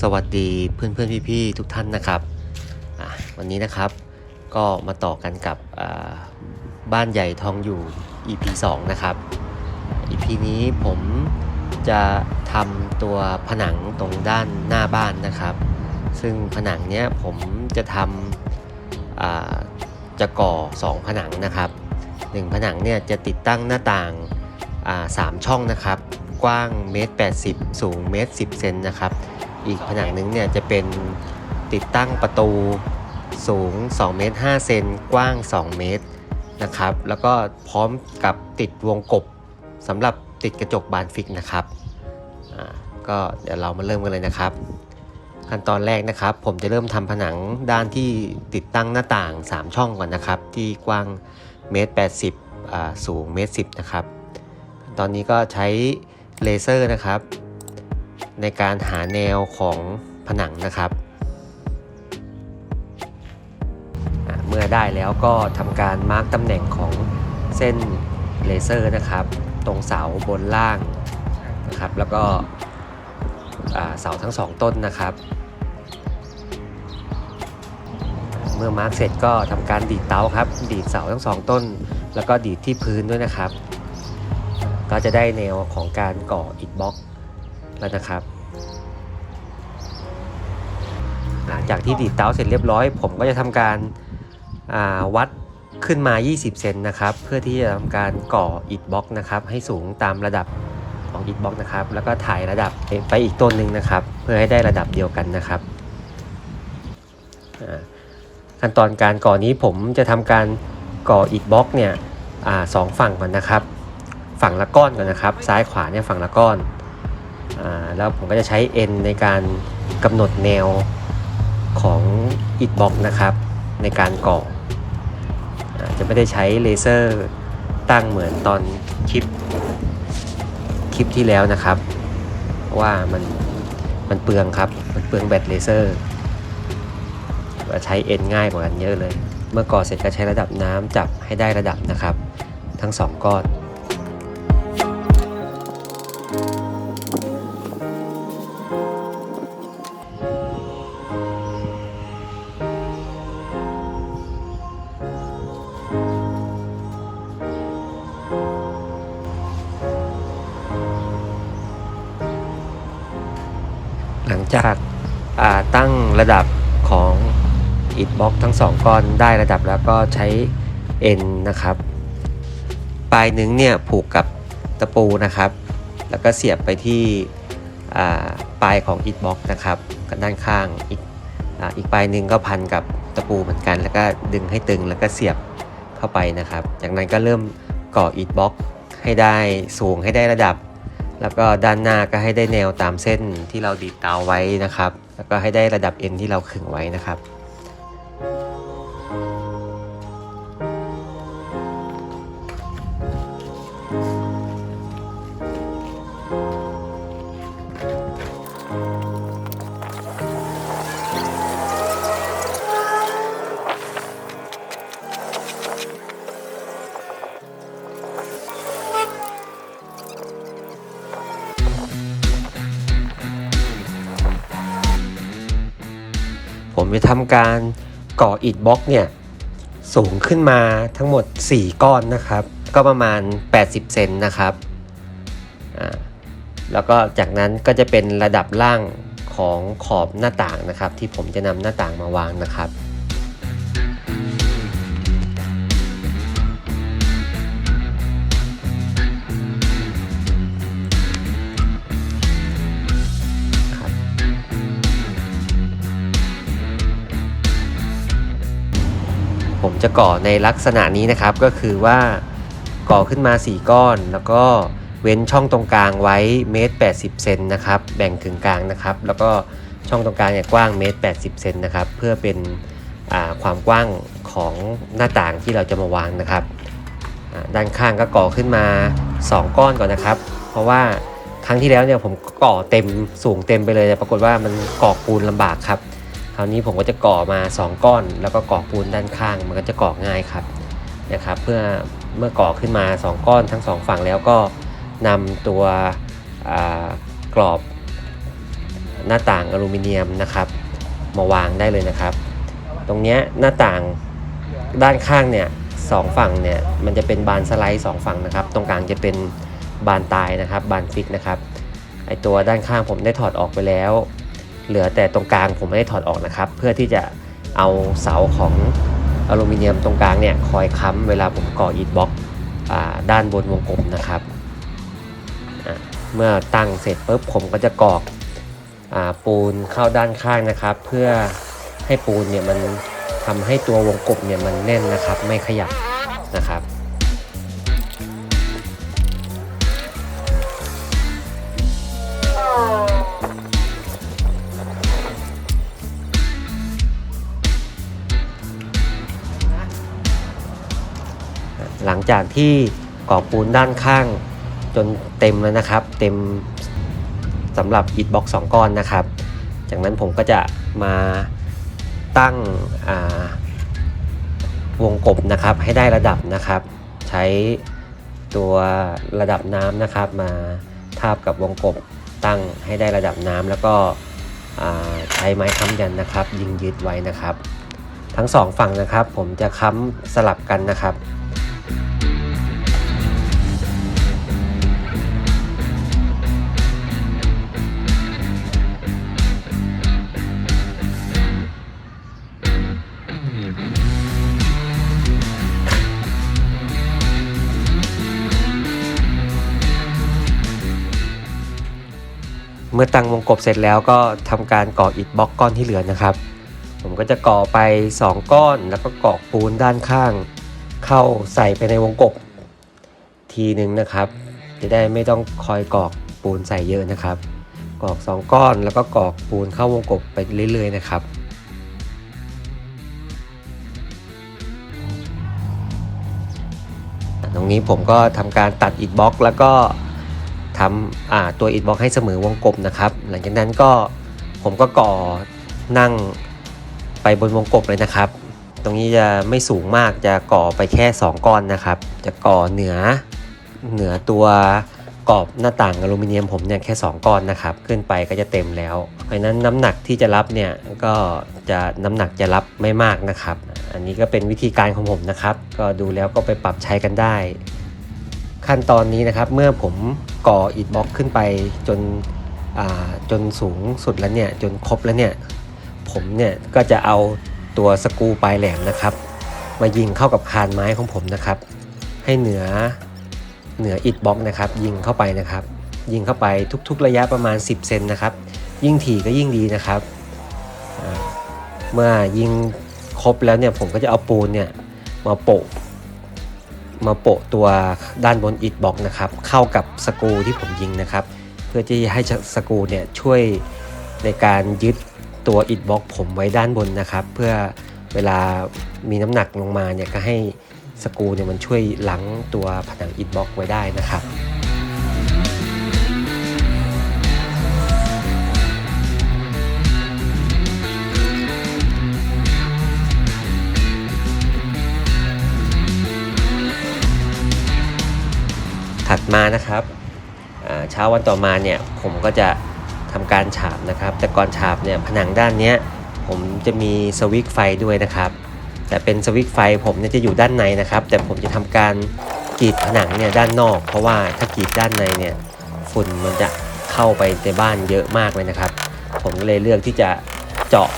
สวัสดีเพื่อนเพื่อนพี่ๆทุกท่านนะครับ วันนี้นะครับก็มาต่อกันกับบ้านใหญ่ทองอยู่ EP 2 นะครับ EP นี้ผมจะทำตัวผนังตรงด้านหน้าบ้านนะครับ ซึ่งผนังเนี้ยผมจะทำจะก่อ 2 ผนังนะครับ 1 ผนังเนี่ยจะติดตั้งหน้าต่างาสามช่องนะครับ กว้างเมตร80 สูงเมตร10เซนนะครับ อีกผนังหนึงเนี่ยจะเป็นติดตั้งประตูสูง2เมตร5เซนกว้าง 2 เมตรนะครับ แล้วก็พร้อมกับติดวงกบสำหรับติดกระจกบานฟิกนะครับก็เดี๋ยวเรามาเริ่มกันเลยนะครับ ขั้นตอนแรกนะครับ ผมจะเริ่มทำผนังด้านที่ติดตั้งหน้าต่าง 3 ช่องก่อนนะครับ ที่กว้างเมตร80สูงเมตร10นะครับ ตอนนี้ก็ใช้เลเซอร์นะครับ ในการหาแนวของผนังนะครับ เมื่อได้แล้วก็ทำการมาร์กตำแหน่งของเส้นเลเซอร์นะครับ ตรงเสาบนล่างนะครับ แล้วก็เสาทั้งสองต้นนะครับ เมื่อมาร์กเสร็จก็ทำการดีดเตาครับ ดีดเสาทั้งสองต้น แล้วก็ดีดที่พื้นด้วยนะครับ ก็จะได้แนวของการก่ออิฐบล็อกแล้วนะครับ ลังจากที่ดีดเตาเสร็จเรียบร้อย ผมก็จะทำการาวัดขึ้นมา 20 เซนนะครับ เพื่อที่จะทำการก่ออิฐบล็อกนะครับ ให้สูงตามระดับของอิฐบล็อกนะครับ แล้วก็ถ่ายระดับไปอีกต้นหนึ่งนะครับ เพื่อให้ได้ระดับเดียวกันนะครับขั้นตอนการก่อนี้ผมจะทำการก่ออิฐบล็อกเนี่ยอสองฝั่งก่อนนะครับ ฝั่งละก้อนก่อนนะครับ ซ้ายขวาเนี่ยฝั่งละก้อนอแล้วผมก็จะใช้ N ในการกำหนดแนว ของอิฐบล็อกนะครับ ในการก่อจะไม่ได้ใช้เลเซอร์ตั้งเหมือนตอนคลิปคลิปที่แล้วนะครับเพราะว่ามันมันเปลืองครับ มันเปลืองแบตเลเซอร์ใช้ N ง่ายกว่ากันเยอะเลย เมื่อก่อเสร็จก็ใช้ระดับน้ำจับให้ได้ระดับนะครับ ทั้งสองก้อน จากาตั้งระดับของอิฐบล็อกทั้งสองก้อนได้ระดับแล้วก็ใช้ N นนะครับ ปลายหนึ่งเนี่ยผูกกับตะปูนะครับ แล้วก็เสียบไปที่ปลายของอิฐบล็อกนะครับกันด้านข้างอีกออีกปลายหนึ่งก็พันกับตะปูเหมือนกัน แล้วก็ดึงให้ตึงแล้วก็เสียบเข้าไปนะครับ จากนั้นก็เริ่มก่ออิฐบล็อกให้ได้สูงให้ได้ระดับ แล้วก็ด้านหน้าก็ให้ได้แนวตามเส้นที่เราดีดเตาไว้นะครับ แล้วก็ให้ได้ระดับเอ็นที่เราขึงไว้นะครับ ไปทำการก่ออิฐบล็อกเนี่ยสูงขึ้นมาทั้งหมด 4 ก้อนนะครับ ก็ประมาณ 80 เซนนะครับอ่าแล้วก็จากนั้นก็จะเป็นระดับล่างของขอบหน้าต่างนะครับ ที่ผมจะนำหน้าต่างมาวางนะครับ จะก่อในลักษณะนี้นะครับ ก็คือว่าก่อขึ้นมา 4 ก้อน แล้วก็เว้นช่องตรงกลางไว้เมตร80เซนนะครับ แบ่งถึงกลางนะครับ แล้วก็ช่องตรงกลางเนี่ยกว้างเมตร80เซนนะครับ เพื่อเป็นความกว้างของหน้าต่างที่เราจะมาวางนะครับ ด้านข้างก็ก่อขึ้นมา 2 ก้อนก่อนนะครับ เพราะว่าครั้งที่แล้วเนี่ยผมก่อเต็มสูงเต็มไปเลยแต่ปรากฏว่ามันก่อปูนลำบากครับ คราวนี้ผมก็จะก่อมา 2 ก้อน แล้วก็ก่อปูนด้านข้าง มันก็จะก่อง่ายครับนะครับ เพื่อเมื่อก่อขึ้นมา 2 ก้อนทั้ง 2 ฝั่งแล้วก็นำตัวกรอบหน้าต่างอลูมิเนียมนะครับ มาวางได้เลยนะครับ ตรงนี้หน้าต่างด้านข้างเนี่ยสองฝั่งเนี่ยมันจะเป็นบานสไลด์สองฝั่งนะครับ ตรงกลางจะเป็นบานตายนะครับ บานฟิกนะครับไอตัวด้านข้างผมได้ถอดออกไปแล้ว เหลือแต่ตรงกลางผมไม่ได้ถอดออกนะครับ เพื่อที่จะเอาเสาของอลูมิเนียมตรงกลางเนี่ยคอยค้ำเวลาผมก่ออิฐบล็อกด้านบนวงกลมนะครับ เมื่อตั้งเสร็จปุ๊บผมก็จะกรอกอปูนเข้าด้านข้างนะครับ เพื่อให้ปูนเนี่ยมันทำให้ตัววงกลมเนี่ยมันแน่นนะครับ ไม่ขยับนะครับ หลังจากที่ก่อปูนด้านข้างจนเต็มแล้วนะครับ เต็มสำหรับอิฐบล็อกสองก้อนนะครับ จากนั้นผมก็จะมาตั้งวงกบนะครับให้ได้ระดับนะครับ ใช้ตัวระดับน้ำนะครับ มาทาบกับวงกบตั้งให้ได้ระดับน้ำแล้วก็ใช้ไม้ค้ำยันนะครับ ยิงยึดไว้นะครับ ทั้งสองฝั่งนะครับ ผมจะค้ำสลับกันนะครับ เมื่อตั้งวงกบเสร็จแล้วก็ทำการก่ออิฐบล็อกก้อนที่เหลือนะครับ ผมก็จะก่อไป 2 ก้อนแล้วก็กรอกปูนด้านข้าง เข้าใส่ไปในวงกบทีหนึ่งนะครับ จะได้ไม่ต้องคอยกอกปูนใส่เยอะนะครับ กอก2ก้อนแล้วก็กอกปูนเข้าวงกบไปเรื่อยๆนะครับตรงนี้ผมก็ทำการตัดอิฐบล็อก แล้วก็ทำตัวอิฐบล็อกให้เสมอวงกลมนะครับ หลังจากนั้นก็ผมก็ก่อนั่งไปบนวงกบเลยนะครับ ตรงนี้จะไม่สูงมากจะก่อไปแค่ 2 ก้อนนะครับ จะก่อเหนือเหนือตัวกรอบหน้าต่างอลูมิเนียมผมเนี่ยแค่ 2 ก้อนนะครับ ขึ้นไปก็จะเต็มแล้ว เพราะนั้นน้ำหนักที่จะรับเนี่ยก็จะน้ำหนักจะรับไม่มากนะครับ อันนี้ก็เป็นวิธีการของผมนะครับ ก็ดูแล้วก็ไปปรับใช้กันได้ ขั้นตอนนี้นะครับเมื่อผมก่ออิฐบล็อกขึ้นไปจนอ่าจนสูงสุดแล้วเนี่ยจนครบแล้วเนี่ยผมเนี่ยก็จะเอา ตัวสกูปลายแหลมนะครับ มายิงเข้ากับคานไม้ของผมนะครับ ให้เหนือเหนืออิฐบล็อกนะครับ ยิงเข้าไปนะครับ ยิงเข้าไปทุกๆระยะประมาณ 10 เซนนะครับ ยิ่งถี่ก็ยิ่งดีนะครับ เมื่อยิงครบแล้วเนี่ยผมก็จะเอาปูนเนี่ยมาโปะมาโปะตัวด้านบนอิฐบล็อกนะครับ เข้ากับสกูที่ผมยิงนะครับ เพื่อที่จะให้สกูเนี่ยช่วยในการยึด ตัวอิฐบล็อกผมไว้ด้านบนนะครับ เพื่อเวลามีน้ำหนักลงมาเนี่ยก็ให้สกูเนี่ยมันช่วยหลังตัวผนังอิฐบล็อกไว้ได้นะครับถัดมานะครับเช้าวันต่อมาเนี่ยผมก็จะ ทำการฉาบนะครับ แต่ก่อนฉาบเนี่ยผนังด้านเนี้ยผมจะมีสวิตช์ไฟด้วยนะครับ แต่เป็นสวิตช์ไฟผมเนี่ยจะอยู่ด้านในนะครับ แต่ผมจะทำการกรีดผนังเนี่ยด้านนอก เพราะว่าถ้ากรีดด้านในเนี่ยฝุ่นมันจะเข้าไปในบ้านเยอะมากเลยนะครับ ผมก็เลยเลือกที่จะเจาะ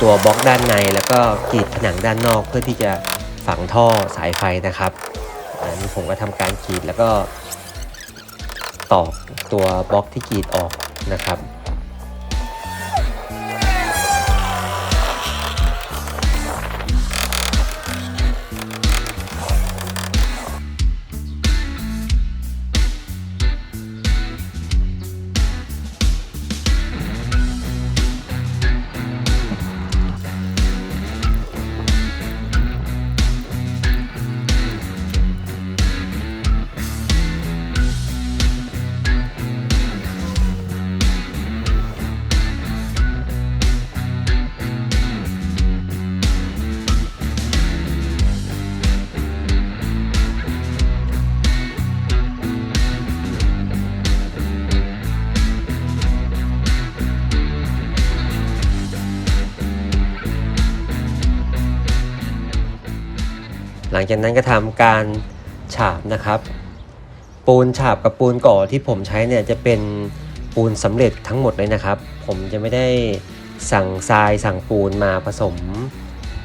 ตัวบล็อกด้านใน แล้วก็กรีดผนังด้านนอก เพื่อที่จะฝังท่อสายไฟนะครับอันนี้ผมก็ทำการกรีดแล้วก็ตอกตัวบล็อกที่กรีดออก นะครับ ลังจากนั้นก็ทำการฉาบนะครับ ปูนฉาบกับปูนก่อที่ผมใช้เนี่ยจะเป็นปูนสำเร็จทั้งหมดเลยนะครับ ผมจะไม่ได้สั่งทรายสั่งปูนมาผสม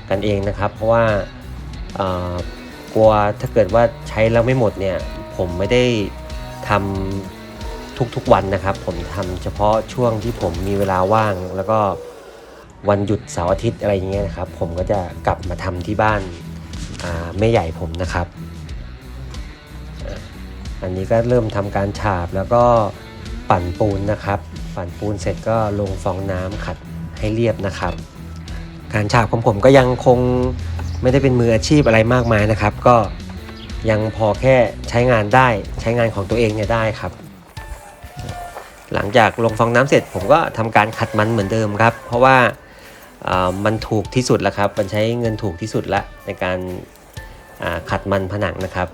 กันเองนะครับ เพราะว่ากลัวถ้าเกิดว่าใช้แล้วไม่หมดเนี่ยผมไม่ได้ทำทุกๆวันนะครับ ผมทำเฉพาะช่วงที่ผมมีเวลาว่าง แล้วก็วันหยุดเสาร์อาทิตย์อะไรอย่างเงี้ยนะครับ ผมก็จะกลับมาทำที่บ้าน แม่ใหญ่ผมนะครับ อันนี้ก็เริ่มทำการฉาบแล้วก็ปั่นปูนนะครับ ปั่นปูนเสร็จก็ลงฟองน้ำขัดให้เรียบนะครับ การฉาบของผมก็ยังคงไม่ได้เป็นมืออาชีพอะไรมากมายนะครับ ก็ยังพอแค่ใช้งานได้ใช้งานของตัวเองเนี่ยได้ครับ หลังจากลงฟองน้ำเสร็จผมก็ทำการขัดมันเหมือนเดิมครับ เพราะว่าอ่า มันถูกที่สุดแล้วครับ มันใช้เงินถูกที่สุดละในการขัดมันผนังนะครับ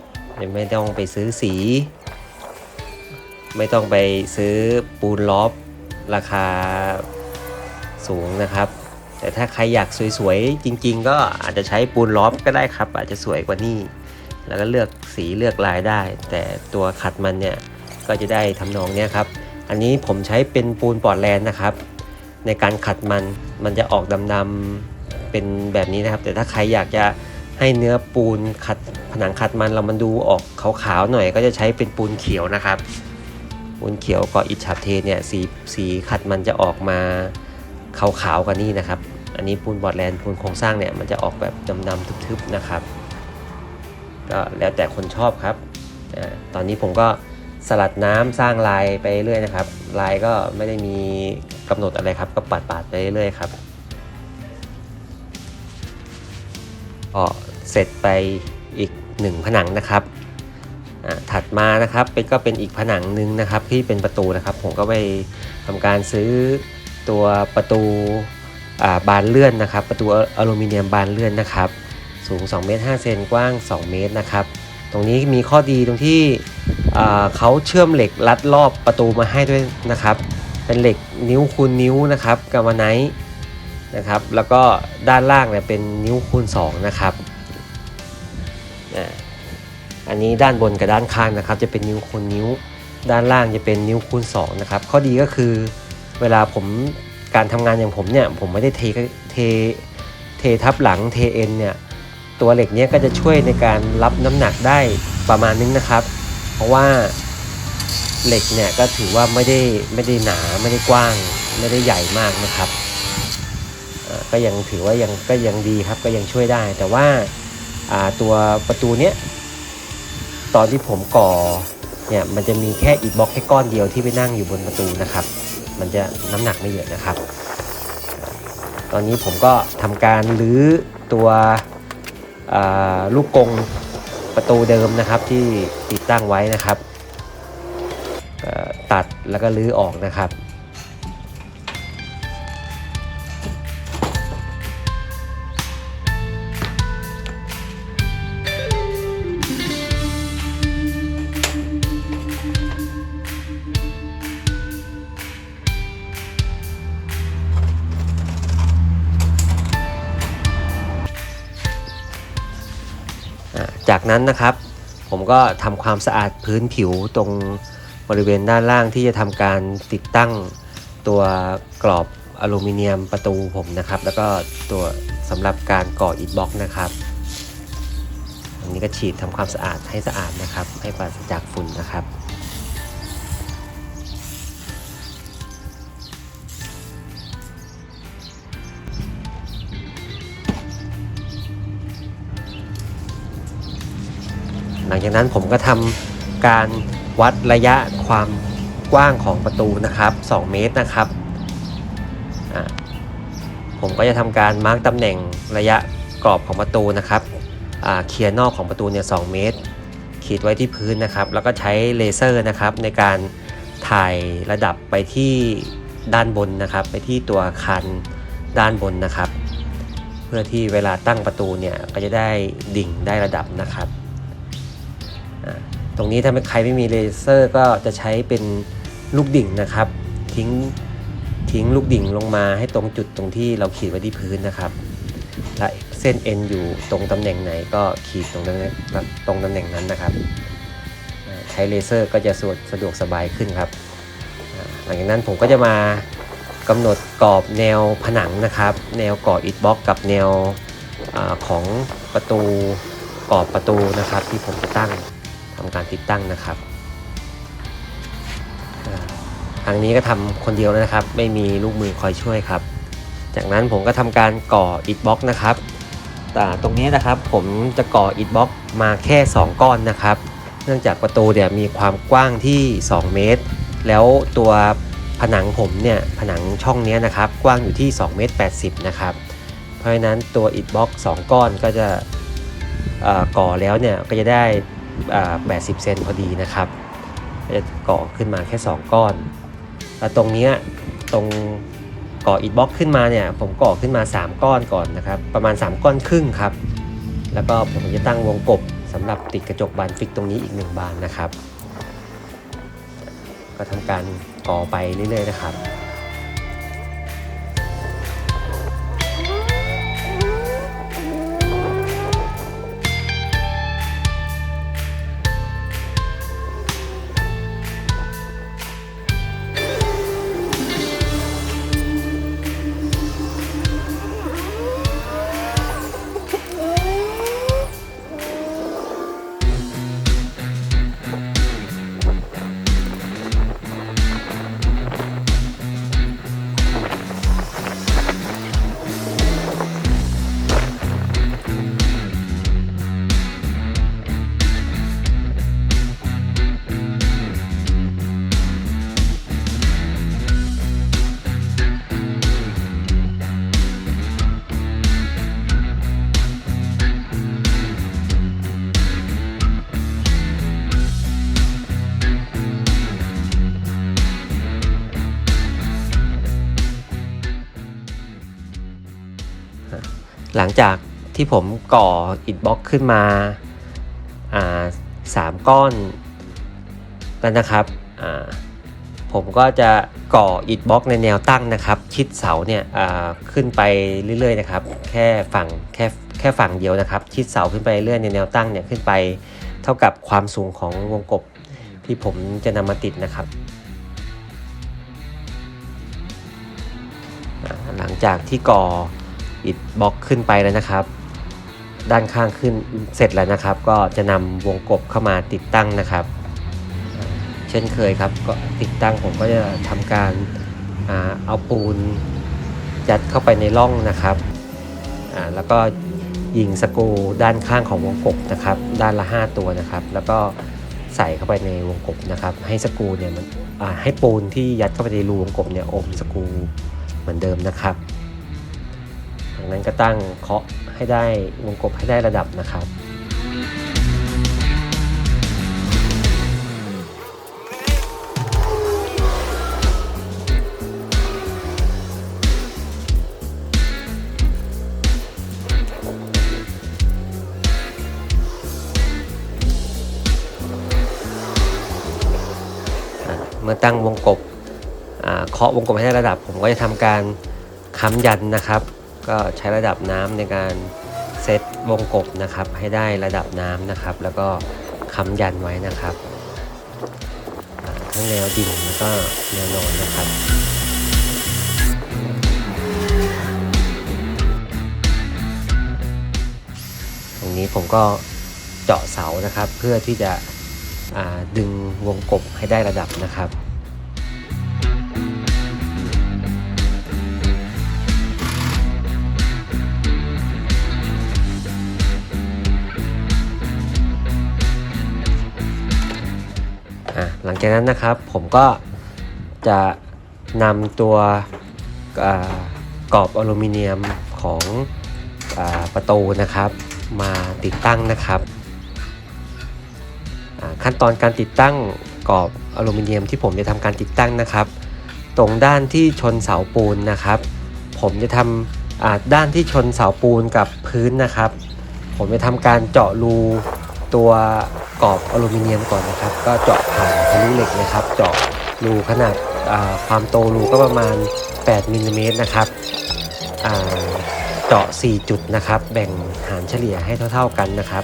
ไม่ต้องไปซื้อสี ไม่ต้องไปซื้อปูนล้อบราคาสูงนะครับ แต่ถ้าใครอยากสวยๆ จริง ๆ ก็อาจจะใช้ปูนล้อบก็ได้ครับ อาจจะสวยกว่านี้แล้วก็เลือกสีเลือกลายได้ แต่ตัวขัดมันเนี่ยก็จะได้ทำนองเนี้ยครับ อันนี้ผมใช้เป็นปูนปอร์แลนด์นะครับ ในการขัดมัน มันจะออกดำๆเป็นแบบนี้นะครับ แต่ถ้าใครอยากจะให้เนื้อปูนขัดผนังขัดมันเรามันดูออกขาวๆหน่อย ก็จะใช้เป็นปูนเขียวนะครับ ปูนเขียวก็อิฐฉาบเทเนี่ยสีสีขัดมันจะออกมาขาวๆกว่านี้นะครับ อันนี้ปูนบอร์ดแลนด์ปูนโครงสร้างเนี่ยมันจะออกแบบดำๆทึบๆนะครับ ก็แล้วแต่คนชอบครับอาตอนนี้ผมก็ สลัดน้ำสร้างลายไปเรื่อยนะครับ ลายก็ไม่ได้มีกำหนดอะไรครับ ก็ปัดปาดๆไปเรื่อยครับก็เสร็จไปอีกหนึ่งผนังนะครับอ่าถัดมานะครับเป็นก็เป็นอีกผนังหนึ่งนะครับที่เป็นประตูนะครับ ผมก็ไปทำการซื้อตัวประตูอ่าบานเลื่อนนะครับ ประตูอลูมิเนียมบานเลื่อนนะครับ สูง2เมตร5เซนกว้าง 2 เมตรนะครับ ตรงนี้มีข้อดีตรงที่ เขาเชื่อมเหล็กรัดรอบประตูมาให้ด้วยนะครับ เป็นเหล็กนิ้วคูณนิ้วนะครับกามาไนท์นะครับ แล้วก็ด้านล่างเนี่ยเป็นนิ้วคูณ2นะครับอันนี้ด้านบนกับด้านข้างนะครับ จะเป็นนิ้วคูณนิ้ว ด้านล่างจะเป็นนิ้วคูณ2นะครับ ข้อดีก็คือเวลาผมการทำงานอย่างผมเนี่ยผมไม่ได้เทเทเททับหลังเทเอ็นเนี่ยตัวเหล็กเนี้ยก็จะช่วยในการรับน้ำหนักได้ประมาณนึงนะครับ เพราะว่าเหล็กเนี่ยก็ถือว่าไม่ได้ไม่ได้หนาไม่ได้กว้าง ไม่ได้ใหญ่มากนะครับก็ยังถือว่ายังก็ยังดีครับก็ยังช่วยได้ แต่ว่าาตัวประตูเนี้ยตอนที่ผมก่อเนี่ยมันจะมีแค่อิฐบล็อกแค่ก้อนเดียวที่ไปนั่งอยู่บนประตูนะครับ มันจะน้ำหนักไม่เยอะนะครับ ตอนนี้ผมก็ทำการรื้อตัวลูกกง ประตูเดิมนะครับที่ติดตั้งไว้นะครับตัดแล้วก็ลื้อออกนะครับ จากนั้นนะครับ ผมก็ทำความสะอาดพื้นผิวตรงบริเวณด้านล่างที่จะทำการติดตั้งตัวกรอบอลูมิเนียมประตูผมนะครับ แล้วก็ตัวสำหรับการก่ออิฐบล็อกนะครับอันนี้ก็ฉีดทำความสะอาดให้สะอาดนะครับ ให้ปราศจากฝุ่นนะครับ หลังจากนั้นผมก็ทำการวัดระยะความกว้างของประตูนะครับ 2 เมตรนะครับผมก็จะทำการมาร์กตำแหน่งระยะกรอบของประตูนะครับเคลียร์นอกของประตูเนี่ยสเมตร ขีดไว้ที่พื้นนะครับ แล้วก็ใช้เลเซอร์นะครับในการถ่ายระดับไปที่ด้านบนนะครับ ไปที่ตัวคันด้านบนนะครับ เพื่อที่เวลาตั้งประตูเนี่ยก็จะได้ดิ่งได้ระดับนะครับ ตรงนี้ถ้าใครไม่มีเลเซอร์ก็จะใช้เป็นลูกดิ่งนะครับ ทิ้งทิ้งลูกดิ่งลงมาให้ตรงจุดตรงที่เราขีดไว้ที่พื้นนะครับและเส้นเอ็นอยู่ตรงตำแหน่งไหนก็ขีดตรงนั้นตรงตำแหน่งนั้นนะครับ ใช้เลเซอร์ก็จะสะดวกสะดวกสบายขึ้นครับ หลังจากนั้นผมก็จะมากำหนดกรอบแนวผนังนะครับ แนวก่อบอิฐบล็อกกับแนวอของประตูกรอบประตูนะครับที่ผมจะตั้ง ทำการติดตั้งนะครับอ่าครั้งนี้ก็ทำคนเดียวนะครับ ไม่มีลูกมือคอยช่วยครับ จากนั้นผมก็ทำการก่ออิฐบล็อกนะครับแต่ตรงนี้นะครับผมจะก่ออิฐบล็อกมาแค่ 2 ก้อนนะครับ เนื่องจากประตูเนี่ยมีความกว้างที่ 2 เมตร แล้วตัวผนังผมเนี่ยผนังช่องนี้นะครับกว้างอยู่ที่2เมตร80นะครับเพราะฉะนั้นตัวอิฐบล็อก 2 ก้อนก็จะก่อแล้วเนี่ยก็จะได้ 80 เซนพอดีนะครับก็จะก่อขึ้นมาแค่ 2 ก้อน แล้วตรงนี้ตรงก่ออิฐบล็อกขึ้นมาเนี่ยผมก่อขึ้นมา 3 ก้อนก่อนนะครับ ประมาณ 3 ก้อนครึ่งครับ แล้วก็ผมจะตั้งวงกบสำหรับติดกระจกบานฟิกตรงนี้อีก 1 บานนะครับ ก็ทำการก่อไปเรื่อยๆนะครับ จากที่ผมก่ออิฐบล็อกขึ้นมาสามก้อนแล้วนะครับผมก็จะก่ออิฐบล็อกในแนวตั้งนะครับ ชิดเสาเนี่ยขึ้นไปเรื่อยๆนะครับ แค่ฝั่งแค่แค่ฝั่งเดียวนะครับ ชิดเสาขึ้นไปเรื่อยในแนวตั้งเนี่ยขึ้นไปเท่ากับความสูงของวงกบที่ผมจะนำมาติดนะครับ หลังจากที่ก่อ อิฐบล็อกขึ้นไปแล้วนะครับ ด้านข้างขึ้นเสร็จแล้วนะครับ ก็จะนำวงกบเข้ามาติดตั้งนะครับ เช่นเคยครับก็ติดตั้งผมก็จะทำการอาเอาปูนยัดเข้าไปในร่องนะครับแล้วก็ยิงสกูด้านข้างของวงกบนะครับ ด้านละ 5 ตัวนะครับ แล้วก็ใส่เข้าไปในวงกบนะครับ ให้สกูเนี่ยมันให้ปูนที่ยัดเข้าไปในรูวงกบเนี่ยอมสกูเหมือนเดิมนะครับ นั้นก็ตั้งเคาะให้ได้วงกบให้ได้ระดับนะครับ เมื่อตั้งวงกบเคาะวงกบให้ได้ระดับ ผมก็จะทำการค้ำยันนะครับ ก็ใช้ระดับน้ำในการเซตวงกบนะครับ ให้ได้ระดับน้ำนะครับ แล้วก็ค้ำยันไว้นะครับ ทั้งแนวดิ่งแล้วก็แนวนอนนะครับตรงนี้ผมก็เจาะเสานะครับ เพื่อที่จะดึงวงกบให้ได้ระดับนะครับ อะหลังจากนั้นนะครับผมก็จะนำตัวกรอบอลูมิเนียมของอประตูนะครับ มาติดตั้งนะครับ ขั้นตอนการติดตั้งกรอบอลูมิเนียมที่ผมจะทำการติดตั้งนะครับ ตรงด้านที่ชนเสาปูนนะครับ ผมจะทำด้านที่ชนเสาปูนกับพื้นนะครับ ผมจะทำการเจาะรู ตัวกรอบอลูมิเนียมก่อนนะครับ ก็เจาะผ่านทะลุเหล็กนะครับ เจาะรูขนาดาความโตรูก็ประมาณ 8มิลลิเมตรนะครับเจาะ 4 จุดนะครับ แบ่งหารเฉลี่ยให้เท่า ๆกันนะครับ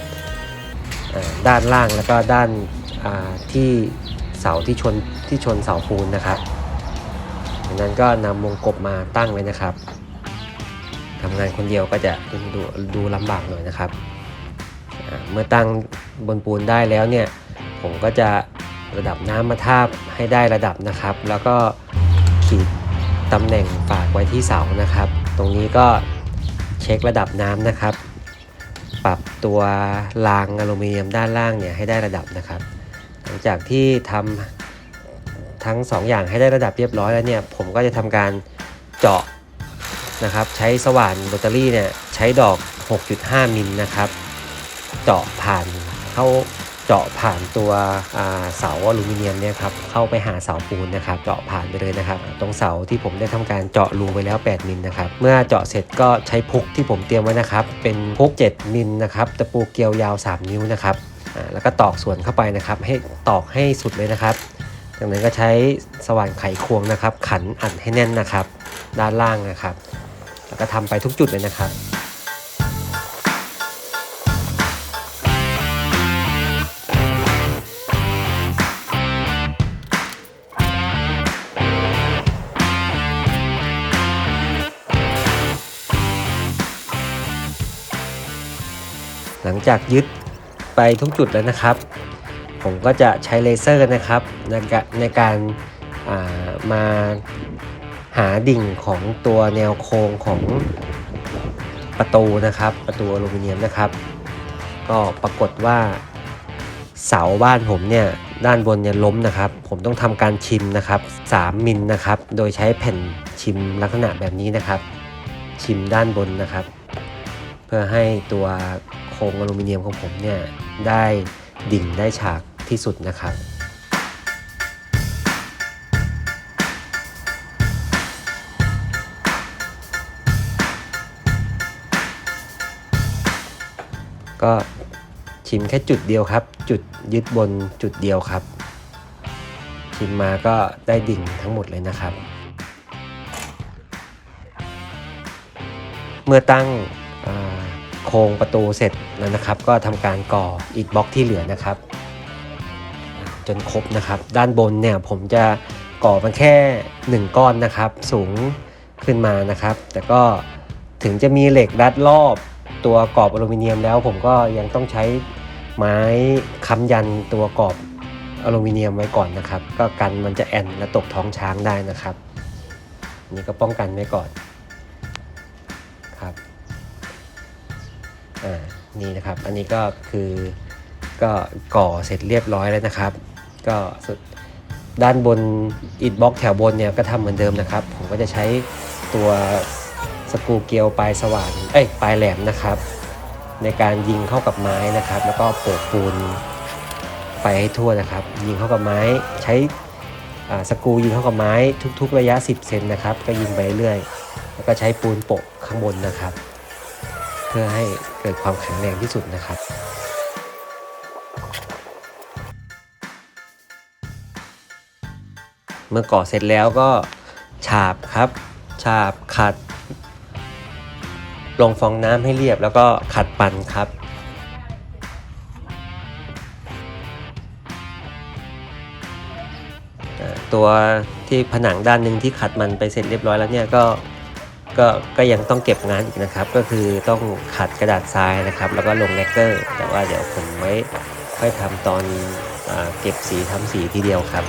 ด้านล่างแล้วก็ด้านาที่เสาที่ชนที่ชนเสาปูนนะครับจากนั้นก็นำวงกบมาตั้งไว้นะครับทำงานคนเดียวก็จะดูดูลำบากหน่อยนะครับ เมื่อตั้งบนปูนได้แล้วเนี่ย ผมก็จะระดับน้ำมาทาบให้ได้ระดับนะครับ แล้วก็ขีดตำแหน่งฝากไว้ที่เสานะครับ ตรงนี้ก็เช็คระดับน้ำนะครับ ปรับตัวรางอลูมิเนียมด้านล่างเนี่ยให้ได้ระดับนะครับ หลังจากที่ทำทั้ง 2 อย่างให้ได้ระดับเรียบร้อยแล้วเนี่ย ผมก็จะทำการเจาะนะครับ ใช้สว่านแบตเตอรี่เนี่ยใช้ดอก 6.5 มิลนะครับ เจาะผ่านเข้าเจาะผ่านตัวเสาอลูมิเนียมเนี่ยครับเข้าไปหาเสาปูนนะครับ เจาะผ่านไปเลยนะครับ ตรงเสาที่ผมได้ทำการเจาะรูไว้แล้ว 8 มิลนะครับ เมื่อเจาะเสร็จก็ใช้พุกที่ผมเตรียมไว้นะครับ เป็นพุก 7 มิลนะครับตะปูเกลียวยาว 3 นิ้วนะครับแล้วก็ตอกส่วนเข้าไปนะครับ ให้ตอกให้สุดเลยนะครับจากนั้นก็ใช้สว่านไขควงนะครับ ขันอัดให้แน่นนะครับ ด้านล่างนะครับ แล้วก็ทำไปทุกจุดเลยนะครับ จากยึดไปทุกจุดแล้วนะครับ ผมก็จะใช้เลเซอร์นะครับในกะในการามาหาดิ่งของตัวแนวโค้งของประตูนะครับ ประตูอลูมิเนียมนะครับ ก็ปรากฏว่าเสาบ้านผมเนี่ยด้านบนเนี่ยล้มนะครับ ผมต้องทำการชิมนะครับ 3 มิลนะครับ โดยใช้แผ่นชิมลักษณะแบบนี้นะครับ ชิมด้านบนนะครับ เพื่อให้ตัว โครงอลูมิเนียมของผมเนี่ยได้ดิ่งได้ฉากที่สุดนะครับก็ชิมแค่จุดเดียวครับ จุดยึดบนจุดเดียวครับ ชิมมาก็ได้ดิ่งทั้งหมดเลยนะครับ เมื่อตั้ง ครงประตูเสร็จแล้วนะครับ ก็ทำการก่ออีกบล็อกที่เหลือนะครับ จนครบนะครับ ด้านบนเนี่ยผมจะก่อมันแค่ 1 ก้อนนะครับ สูงขึ้นมานะครับ แต่ก็ถึงจะมีเหล็กรัดรอบตัวกรอบอลูมิเนียมแล้ว ผมก็ยังต้องใช้ไม้ค้ำยันตัวกรอบอลูมิเนียมไว้ก่อนนะครับ ก็กันมันจะแอนและตกท้องช้างได้นะครับนี่ก็ป้องกันไว้ก่อน อ่านี่นะครับ อันนี้ก็คือก็ก่อเสร็จเรียบร้อยแล้วนะครับ ก็สุดด้านบนอิฐบล็อกแถวบนเนี่ยก็ทำเหมือนเดิมนะครับ ผมก็จะใช้ตัวสกูเกลียวปลายสว่านเอ้ยปลายแหลมนะครับ ในการยิงเข้ากับไม้นะครับ แล้วก็โปะปูนไปให้ทั่วนะครับ ยิงเข้ากับไม้ใช้สกูยิงเข้ากับไม้ทุก ๆ ระยะ 10 เซนนะครับ ก็ยิงไปเรื่อยแล้วก็ใช้ปูนโปะข้างบนนะครับ พื่อให้เกิดความแข็งแรงที่สุดนะครับเมื่อก่อเสร็จแล้วก็ฉาบครับ ฉาบขัด ลงฟองน้ำให้เรียบแล้วก็ขัดปั่นครับ ตัวที่ผนังด้านหนึ่งที่ขัดมันไปเสร็จเรียบร้อยแล้วเนี่ยก็ ก็ก็ยังต้องเก็บงานอีกนะครับ ก็คือต้องขัดกระดาษทรายนะครับ แล้วก็ลงแลกเกอร์ แต่ว่าเดี๋ยวผมไว้ค่อยทำตอนอเก็บสีทำสีทีเดียวครับ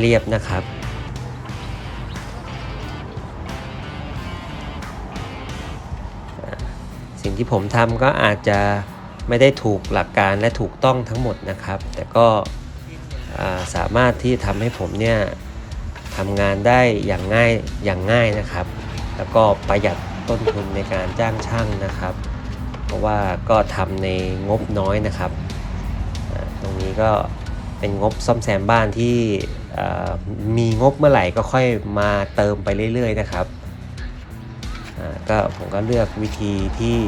เรียบนะครับสิ่งที่ผมทำก็อาจจะไม่ได้ถูกหลักการและถูกต้องทั้งหมดนะครับ แต่ก็สามารถที่ทำให้ผมเนี่ยทำงานได้อย่างง่ายอย่างง่ายนะครับ แล้วก็ประหยัดต้นทุนในการจ้างช่างนะครับ เพราะว่าก็ทำในงบน้อยนะครับ ตรงนี้ก็เป็นงบซ่อมแซมบ้านที่ มีงบเมื่อไหร่ก็ค่อยมาเติมไปเรื่อยๆนะครับก็ผมก็เลือกวิธีที่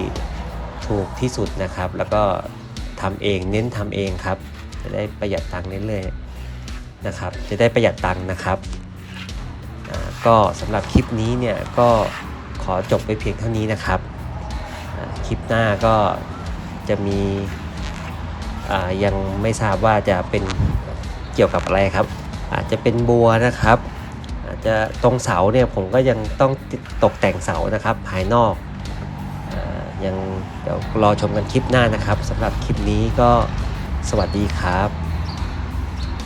ถูกที่สุดนะครับ แล้วก็ทำเองเน้นทำเองครับ จะได้ประหยัดตังค์เรื่อยๆนะครับ จะได้ประหยัดตังค์นะครับก็สำหรับคลิปนี้เนี่ยก็ขอจบไปเพียงเท่านี้นะครับ คลิปหน้าก็จะมียังไม่ทราบว่าจะเป็นเกี่ยวกับอะไรครับ อาจจะเป็นบัวนะครับ อาจจะตรงเสาเนี่ยผมก็ยังต้องตกแต่งเสานะครับ ภายนอกอยังเดี๋ยวรอชมกันคลิปหน้านะครับสำหรับคลิปนี้ก็สวัสดีครับ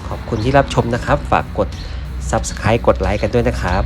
ขอบคุณที่รับชมนะครับ ฝากกด Subscribe กดไลค์กันด้วยนะครับ